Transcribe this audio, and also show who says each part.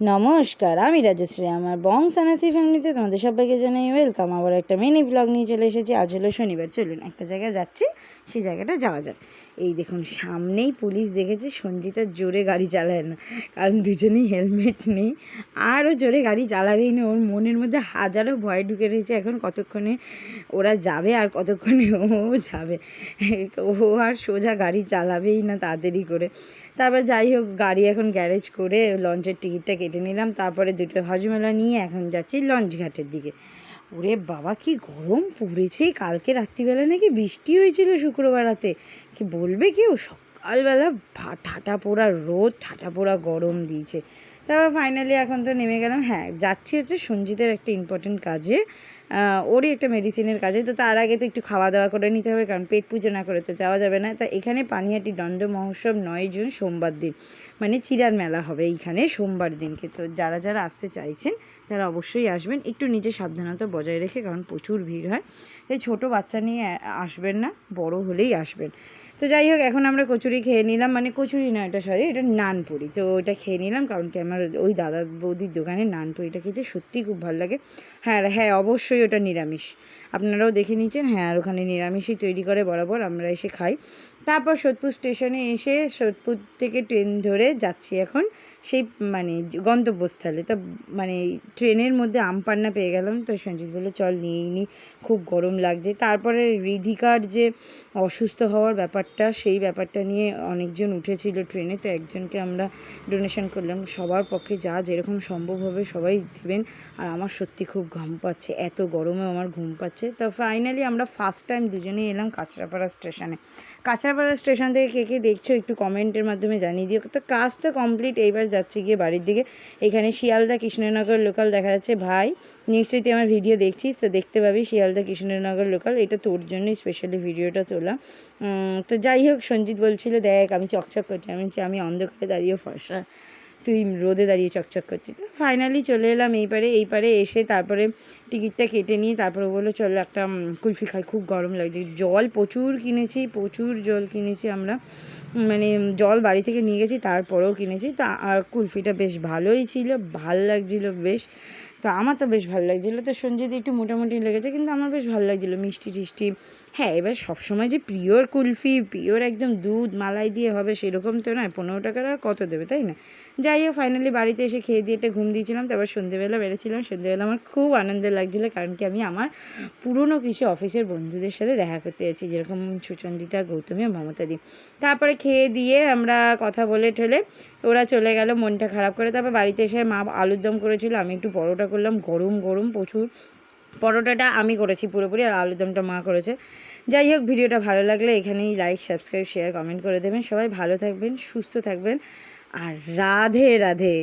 Speaker 1: নমস্কার, আমি রাজশ্রী। আমার বং সানাসি ফ্যামিলিতে তোমাদের সবাইকে জানাই ওয়েলকাম আবার একটা মিনি ব্লগ নিয়ে চলে এসেছি। আজ হলো শনিবার। চলুন, একটা জায়গায় যাচ্ছি, সেই জায়গাটা যাওয়া যাক। এই দেখুন, সামনেই পুলিশ দেখেছে, সঞ্জিতা জোরে গাড়ি চালায় না, কারণ দুজনেই হেলমেট নেই। আরও জোরে গাড়ি চালাবেই না, ওর মনের মধ্যে হাজারো ভয় ঢুকে রয়েছে। এখন কতক্ষণে ওরা যাবে আর কতক্ষণে ও যাবে? ও আর সোজা গাড়ি চালাবেই না তাড়াতাড়ি করে। তারপর যাই হোক, গাড়ি এখন গ্যারেজ করে লঞ্চের টিকিটটা কেটে নিলাম, তারপরে দুটো হজমেলা নিয়ে এখন যাচ্ছি লঞ্চ ঘাটের দিকে। ওরে বাবা, কি গরম পড়েছে, কালকে রাত্রিবেলা নাকি বৃষ্টি হয়েছিল শুক্রবার রাতে। কি বলবে কেউ? সকালবেলা ঠাটা পোড়া রোদ, ঠাটা পোড়া গরম দিয়েছে। তারপর ফাইনালি এখন তো নেমে গেলাম। হ্যাঁ যাচ্ছি হচ্ছে সঞ্জিতের একটা ইম্পর্টেন্ট কাজে। ওরই একটা মেডিসিনের কাজে। তো তার আগে তো একটু খাওয়া দাওয়া করে নিতে হবে, কারণ পেট পুজো না করে তো যাওয়া যাবে না। তা এখানে পানিহাটি দণ্ড মহোৎসব নয় জুন, সোমবার দিন। মানে চিরার মেলা হবে এইখানে সোমবার দিনকে। তো যারা যারা আসতে চাইছেন, তারা অবশ্যই আসবেন। একটু নিজে সাবধানতা বজায় রেখে, কারণ প্রচুর ভিড় হয়। এই ছোটো বাচ্চা নিয়ে আসবেন না, বড় হলেই আসবেন। তো যাই হোক, এখন আমরা কচুরি খেয়ে নিলাম। মানে কচুরি না, এটা সরি এটা নানপুরি। তো ওইটা খেয়ে নিলাম, কারণ কি আমার ওই দাদা বৌদির দোকানে নানপুরিটা খেতে সত্যিই খুব ভালো লাগে। হ্যাঁ হ্যাঁ অবশ্যই ওটা নিরামিষ। আপনারাও দেখে নিচ্ছেন। হ্যাঁ আর ওখানে নিরামিষই তৈরি করে বরাবর আমরা এসে খাই। তারপর সোদপুর স্টেশনে এসে সোদপুর থেকে ট্রেন ধরে যাচ্ছি এখন সেই মানে গন্তব্যস্থলে। তা মানে ট্রেনের মধ্যে আমপান্না পেয়ে গেলাম। তো সঞ্জিত বলল, চল নিয়েই নি, খুব গরম লাগছে। তারপরে রিধিকার যে অসুস্থ হওয়ার ব্যাপারটা, সেই ব্যাপারটা নিয়ে অনেকজন উঠেছিল ট্রেনে। তো একজনকে আমরা ডোনেশন করলাম। সবার পক্ষে যা যেরকম সম্ভব হবে সবাই দেবেন। আর আমার সত্যি খুব ঘাম পাচ্ছে। এত গরমে আমার ঘুম পাচ্ছে তো ফাইনালি আমরা ফার্স্ট টাইম দুজনেই এলাম কাঁচরাপাড়া স্টেশনে কাঁচরাপাড়া স্টেশন থেকে কে কে দেখছ একটু কমেন্টের মাধ্যমে জানিয়ে দিও। তো কাজ তো কমপ্লিট এইবার যাচ্ছে গিয়ে বাড়ির দিকে। এখানে শিয়ালদা কৃষ্ণনগর লোকাল দেখা যাচ্ছে। ভাই, নিশ্চয়ই তুই আমার ভিডিও দেখছিস? তো দেখতে পাবি শিয়ালদা কৃষ্ণনগর লোকাল এটা তোর জন্যই স্পেশালি ভিডিওটা তোলা। তো যাই হোক, সঞ্জিত বলছিল, দেখ, আমি চকচক করছি। আমি আমি অন্ধকারে দাঁড়িয়ে ফর্সা। তুই রোদে দাঁড়িয়ে চকচক করছিস। ফাইনালি চলে এলাম এই পারে এই পারে এসে তারপরে টিকিটটা কেটে নিয়ে তারপরে বলল, চলো একটা কুলফি খাই, খুব গরম লাগছে। জল প্রচুর কিনেছি, প্রচুর জল কিনেছি আমরা। মানে জল বাড়ি থেকে নিয়ে গেছি, তারপরেও কিনেছি। তা আর কুলফিটা বেশ ভালোই ছিল, ভালো লাগছিল বেশ। তো আমার তো বেশ ভালো লাগছিল। তো সঞ্জিত একটু মোটামুটি লেগেছে, কিন্তু আমার বেশ ভালো লাগছিল। মিষ্টি টিষ্টি। হ্যাঁ এবার সবসময় যে পিওর কুলফি পিওর একদম দুধ মালাই দিয়ে হবে সেরকম তো নয়, পনেরো টাকার আর কত দেবে, তাই না? যাই হোক ফাইনালি বাড়িতে এসে খেয়ে দিয়ে একটা ঘুম দিয়েছিলাম তারপর সন্ধেবেলা বেড়েছিলাম। সন্ধেবেলা আমার খুব আনন্দ লাগছিল, কারণ কি আমি আমার পুরনো কিছু অফিসের বন্ধুদের সাথে দেখা করতে যাচ্ছি, যেরকম সুচন্দিতা, গৌতমী আর মমতাদি তারপরে খেয়ে দিয়ে আমরা কথা বলে ঠলে ওরা চলে গেল, মনটা খারাপ করে। তারপর বাড়িতে এসে মা আলুর দম করেছিল, আমি একটু পরোটা করলাম, গরম গরম প্রচুর। পরোটাটা আমি করেছি পুরোপুরি, আর আলুর দমটা মা করেছে। যাই হোক, ভিডিওটা ভালো লাগলে এখানেই লাইক সাবস্ক্রাইব শেয়ার কমেন্ট করে দেবেন। সবাই ভালো থাকবেন, সুস্থ থাকবেন, আর রাধে রাধে।